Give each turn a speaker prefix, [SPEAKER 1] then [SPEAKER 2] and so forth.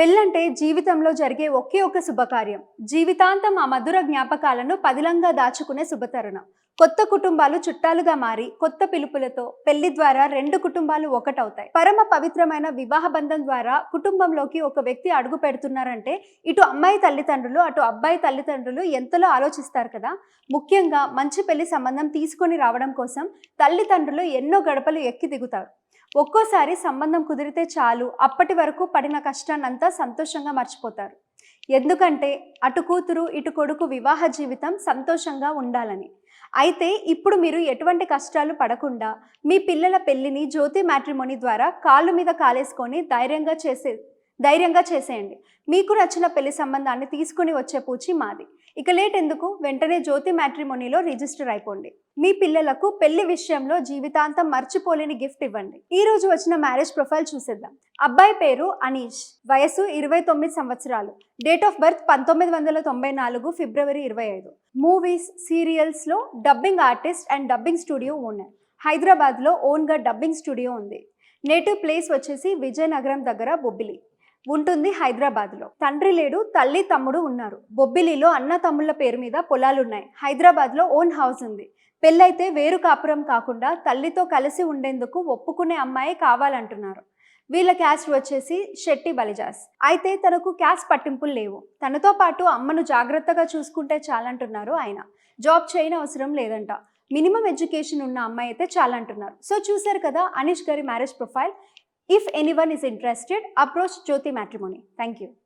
[SPEAKER 1] పెళ్ళంటే జీవితంలో జరిగే ఒకే ఒక శుభకార్యం. జీవితాంతం ఆ మధుర జ్ఞాపకాలను పదిలంగా దాచుకునే శుభతరుణం. కొత్త కుటుంబాలు చుట్టాలుగా మారి కొత్త పిలుపులతో పెళ్ళి ద్వారా రెండు కుటుంబాలు ఒకటవుతాయి. పరమ పవిత్రమైన వివాహ బంధం ద్వారా కుటుంబంలోకి ఒక వ్యక్తి అడుగు పెడుతున్నారంటే ఇటు అమ్మాయి తల్లిదండ్రులు అటు అబ్బాయి తల్లిదండ్రులు ఎంతలో ఆలోచిస్తారు కదా? ముఖ్యంగా మంచి పెళ్ళి సంబంధం తీసుకొని రావడం కోసం తల్లిదండ్రులు ఎన్నో గడపలు ఎక్కి దిగుతారు. ఒక్కోసారి సంబంధం కుదిరితే చాలు అప్పటి వరకు పడిన కష్టాన్నంతా సంతోషంగా మర్చిపోతారు. ఎందుకంటే అటు కూతురు ఇటు కొడుకు వివాహ జీవితం సంతోషంగా ఉండాలని. అయితే ఇప్పుడు మీరు ఎటువంటి కష్టాలు పడకుండా మీ పిల్లల పెళ్ళిని జ్యోతి మ్యాట్రిమోని ద్వారా కాళ్ళు మీద కాలేసుకొని ధైర్యంగా చేసే ధైర్యంగా చేసేయండి. మీకు నచ్చిన పెళ్ళి సంబంధాన్ని తీసుకుని వచ్చే పూచి మాది. ఇక లేట్ ఎందుకు? వెంటనే జ్యోతి మ్యాట్రిమోనీలో రిజిస్టర్ అయిపోండి. మీ పిల్లలకు పెళ్ళి విషయంలో జీవితాంతం మర్చిపోలేని గిఫ్ట్ ఇవ్వండి. ఈ రోజు వచ్చిన మ్యారేజ్ ప్రొఫైల్ చూసేద్దాం. అబ్బాయి పేరు అనీష్. వయసు ఇరవై తొమ్మిది సంవత్సరాలు. డేట్ ఆఫ్ బర్త్ పంతొమ్మిది వందల తొంభై నాలుగు ఫిబ్రవరి ఇరవై ఐదు. మూవీస్ సీరియల్స్లో dubbing artist and dubbing studio owner. హైదరాబాద్లో ఓన్గా డబ్బింగ్ స్టూడియో ఉంది. నేటివ్ ప్లేస్ వచ్చేసి విజయనగరం దగ్గర బొబ్బిలి. ఉంటుంది హైదరాబాద్లో. తండ్రి లేడు తల్లి తమ్ముడు ఉన్నారు. బొబ్బిలిలో అన్న తమ్ముళ్ళ పేరు మీద పొలాలున్నాయి. హైదరాబాద్లో ఓన్ హౌస్ ఉంది. పెళ్ళైతే వేరు కాపురం కాకుండా తల్లితో కలిసి ఉండేందుకు ఒప్పుకునే అమ్మాయి కావాలంటున్నారు. వీళ్ళ క్యాస్ట్ వచ్చేసి శెట్టి బలిజాస్. అయితే తనకు క్యాస్ట్ పట్టింపులు లేవు. తనతో పాటు అమ్మను జాగ్రత్తగా చూసుకుంటే చాలంటున్నారు ఆయన. జాబ్ చేయని అవసరం లేదంట. మినిమం ఎడ్యుకేషన్ ఉన్న అమ్మాయి అయితే చాలంటున్నారు. సో చూశారు కదా అనీష్ గారి marriage profile. If anyone is interested, approach Jyoti Matrimony. Thank you.